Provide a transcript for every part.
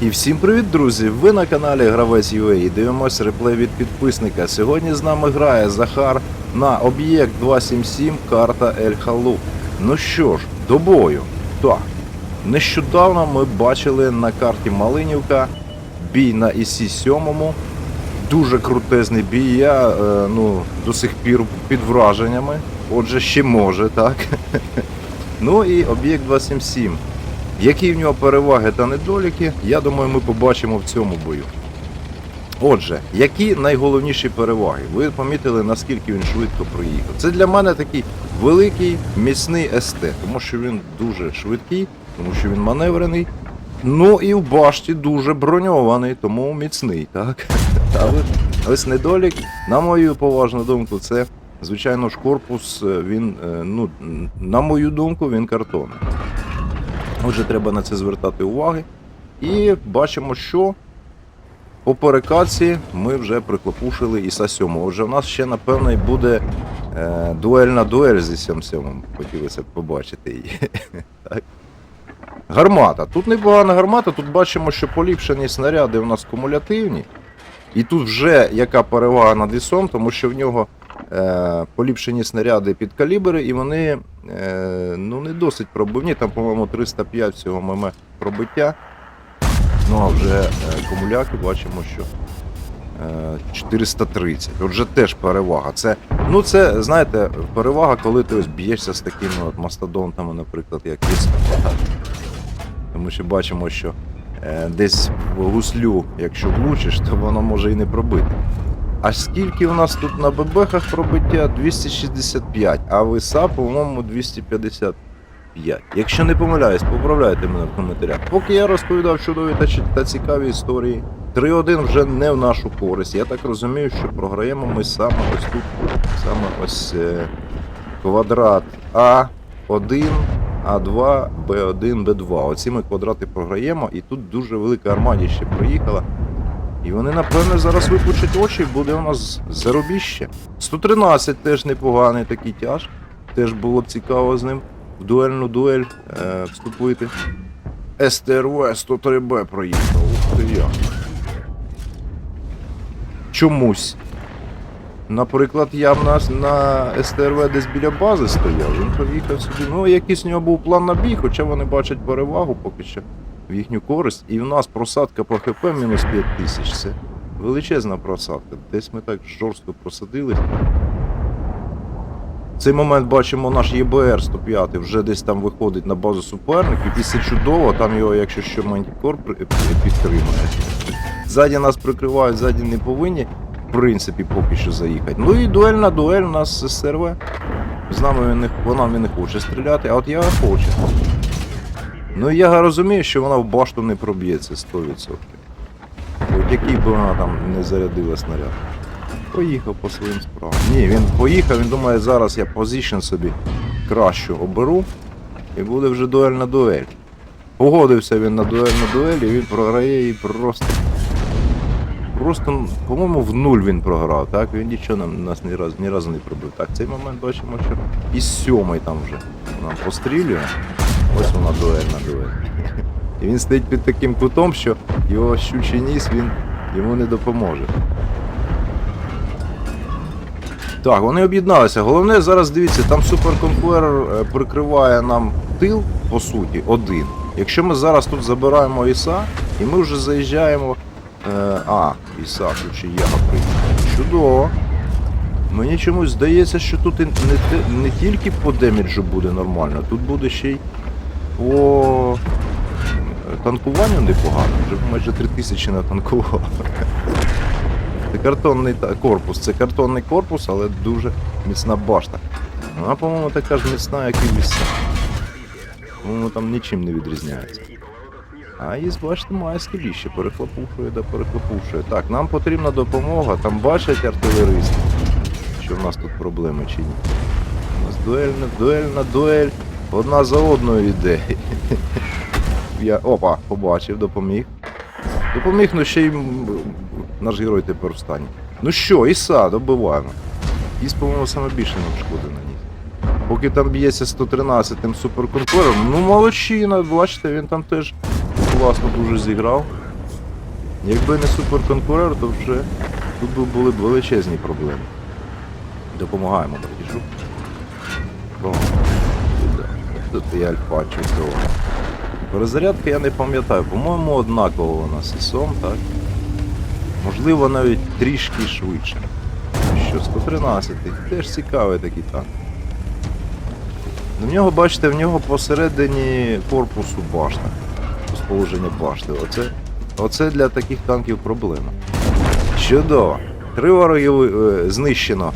І всім привіт, друзі! Ви на каналі Гравець UA і дивимося реплей від підписника. Сьогодні з нами грає Захар на об'єкт 277 карта Ель Халу. Ну що ж, до бою. Так. Нещодавно ми бачили на карті Малинівка бій на ІСі 7. Дуже крутезний бій. Я е, ну, до сих пір під враженнями. Отже, ще може, так. Ну і об'єкт 277. Які в нього переваги та недоліки, я думаю, ми побачимо в цьому бою. Отже, які найголовніші переваги? Ви помітили, наскільки він швидко проїхав. Це для мене такий великий міцний СТ, тому що він дуже швидкий, тому що він маневрений. Ну і в башті дуже броньований, тому міцний, так? Але ось недолік, на мою поважну думку, це, звичайно ж, корпус, е, він, е, ну, на мою думку, він картонний. Отже, треба на це звертати уваги. І бачимо, що по перекатці ми вже приклопушили Іса 7. Отже, у нас ще, напевно, буде е, дуельна дуель зі 7 Хотілося б побачити її. Гармата. Тут непогана гармата, тут бачимо, що поліпшені снаряди у нас кумулятивні. І тут вже яка перевага над ісом, тому що в нього поліпшені снаряди під калібри, і вони е, ну, не досить пробивні. Там, по-моєму, 305 всього мм пробиття. Ну а вже е, кумуляки бачимо, що е, 430. Отже, теж перевага. Це, ну, це, знаєте, перевага, коли ти ось б'єшся з такими от мастодонтами, наприклад, як Іс. Тому що бачимо, що е, десь в гуслю, якщо влучиш, то воно може і не пробити. А скільки у нас тут на ББХах пробиття? 265, а виса, по-моєму, 255. Якщо не помиляюсь, поправляйте мене в коментарях. Поки я розповідав чудові та, цікаві історії, 3-1 вже не в нашу користь. Я так розумію, що програємо ми саме ось тут, саме ось е, квадрат А1, А2, Б1, Б2. Оці ми квадрати програємо, і тут дуже велика армадія ще проїхала. І вони, напевно, зараз випучать очі, буде у нас заробіще. 113 теж непоганий такий тяж. Теж було б цікаво з ним в дуельну дуель е, вступити. СТРВ 103Б проїхав. Ух ти як. Чомусь. Наприклад, я б нас на СТРВ десь біля бази стояв, він поїхав собі. Ну, якийсь у нього був план на бій, хоча вони бачать перевагу поки що в їхню користь. І в нас просадка по ХП мінус 5 тисяч. Це величезна просадка. Десь ми так жорстко просадились. В цей момент бачимо наш ЄБР 105 вже десь там виходить на базу суперників. І це чудово, там його, якщо що, мантікор підтримує. Ззаді нас прикривають, ззаді не повинні, в принципі, поки що заїхати. Ну і дуель на дуель у нас СРВ. З нами вона не хоче стріляти, а от я хочу. Ну я розумію, що вона в башту не проб'ється 100%. От який би вона там не зарядила снаряд. Поїхав по своїм справам. Ні, він поїхав, він думає, зараз я позишн собі кращу оберу і буде вже дуель на дуель. Погодився він на дуель на дуель і він програє її просто. Просто, по-моєму, в нуль він програв, так? Він нічого нам нас ні разу, ні разу не пробив. Так, цей момент бачимо, що і сьомий там вже нам пострілює. Ось вона дуель на дуель. І він стоїть під таким кутом, що його щучий ніс він йому не допоможе. Так, вони об'єдналися. Головне зараз дивіться, там суперконкурер е, прикриває нам тил, по суті, один. Якщо ми зараз тут забираємо Іса, і ми вже заїжджаємо. Е, а, Іса, тут ще Яга приїхав. Чудово. Мені чомусь здається, що тут не, не тільки по деміджу буде нормально, тут буде ще й по танкуванню непогано. Вже майже 3000 натанкував. Це картонний корпус, це картонний корпус, але дуже міцна башта. Вона, по-моєму, така ж міцна, як і ліса. По-моєму, там нічим не відрізняється. А із, бачите, має скеліще, перехлопушує да перехлопушує. Так, нам потрібна допомога, там бачать артилеристи, що в нас тут проблеми чи ні. У нас дуельна, дуельна, дуель. Одна за одною йде. Я, опа, побачив, допоміг. Допоміг, ну ще й наш герой тепер в. Ну що, Іса, добиваємо. Іс, по-моєму, саме більше нам шкоди наніс. Поки там б'ється 113-м суперконкуром, ну молодчина, бачите, він там теж класно дуже зіграв. Якби не суперконкурент, то вже тут були б величезні проблеми. Допомагаємо братішу. Тут і альфа чудово. Перезарядка я не пам'ятаю, по-моєму, однаково у нас і сом, так? Можливо, навіть трішки швидше. Що, 113 теж цікавий такий танк. В нього, бачите, в нього посередині корпусу башта. Розположення башти. Оце, оце для таких танків проблема. Чудово. Три вороги е, знищено.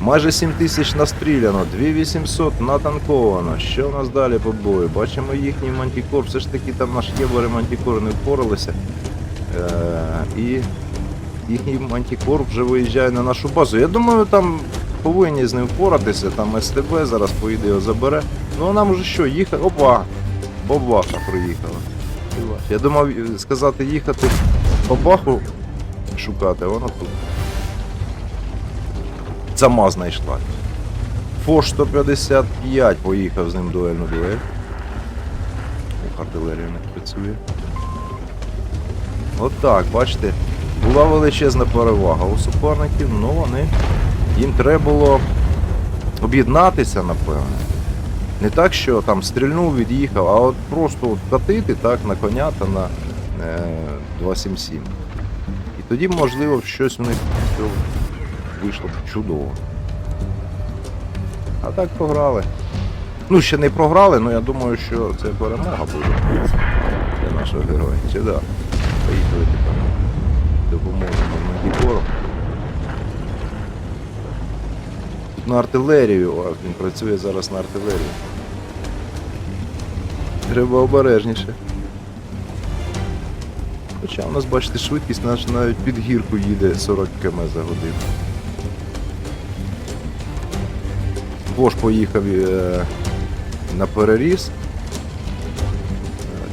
Майже 7 тисяч настріляно, 2800 натанковано. Що у нас далі по бою? Бачимо їхній мантікор. Все ж таки там наш євери мантікор не впоралися. Е, і їхній мантікор вже виїжджає на нашу базу. Я думаю, там повинні з ним впоратися. Там СТБ зараз поїде його забере. Ну а нам уже що, їхати. Опа! Бабаха приїхала. Я думав е, сказати їхати бабаху шукати, вона тут. Сама знайшла. Фош 155 поїхав з ним дуельну дуель. Ох, артилерія не працює. От так, бачите, була величезна перевага у суперників, ну вони. Їм треба було об'єднатися, напевне. Не так, що там стрільнув, від'їхав, а от просто от катити так, на коня та на е, 277. І тоді, можливо, щось у них вийшло б чудово. А так програли. Ну, ще не програли, але я думаю, що це перемога буде для нашого героя. Чи да? Поїхали тепер. Допоможемо Мандікору. Тут на артилерію, він працює зараз на артилерію. Треба обережніше. Хоча у нас, бачите, швидкість наша навіть під гірку їде 40 км за годину. Бош поїхав е, на переріз.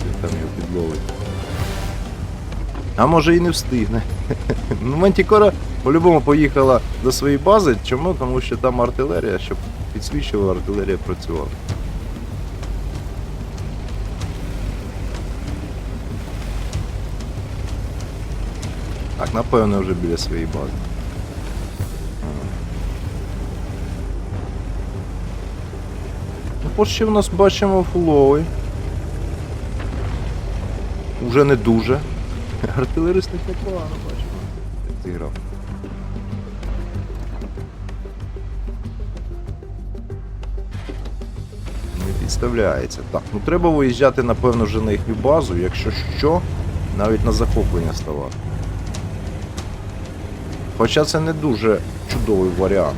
Він там його підловить. А може і не встигне. Ну, Мантікора по-любому поїхала до своєї бази. Чому? Тому що там артилерія, щоб підсвічувала, артилерія працювала. Так, напевно, вже біля своєї бази. Що в нас бачимо фуловий. Уже не дуже. Артилерист непогано бачимо. Зіграв. Не підставляється. Так, ну треба виїжджати, напевно, вже на їхню базу, якщо що, навіть на захоплення ставати. Хоча це не дуже чудовий варіант.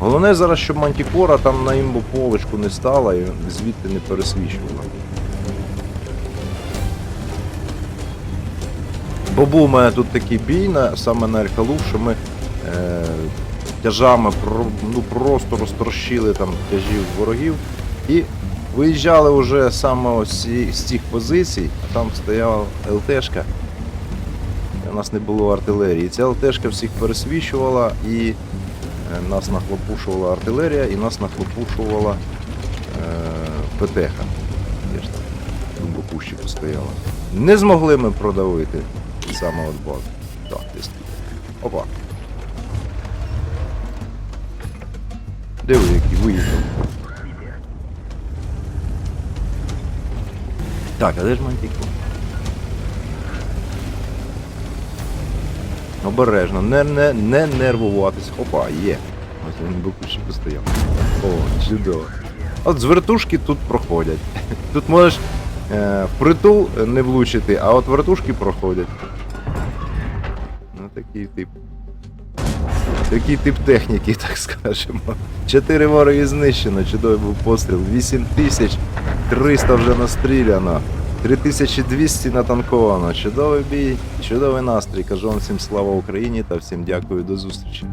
Головне зараз, щоб Мантікора там на імбу полочку не стала і звідти не пересвічувала. Бо був у мене тут такий бій на, саме на Ельхалу, що ми е, тяжами ну, просто розтрощили там тяжів ворогів і виїжджали вже саме ось з цих позицій, а там стояла ЛТшка. У нас не було артилерії. Ця ЛТшка всіх пересвічувала і нас нахлопушувала артилерія і нас нахлопушувала е, ПТХ. Грубо кущі постояла. Не змогли ми продавити саме от базу. Так, десь. Опа. Диви, який виїхав. Так, а де ж мантіко? Обережно, не, не, не нервуватись. Опа, є. Ось він був ще постояв. О, чудово. От з вертушки тут проходять. Тут можеш е, в притул не влучити, а от вертушки проходять. Ну такий тип. Такий тип техніки, так скажемо. Чотири вороги знищено, чудовий був постріл. 8300 вже настріляно. 3200 натанковано. Чудовий бій, чудовий настрій. Кажу вам всім слава Україні та всім дякую до зустрічі.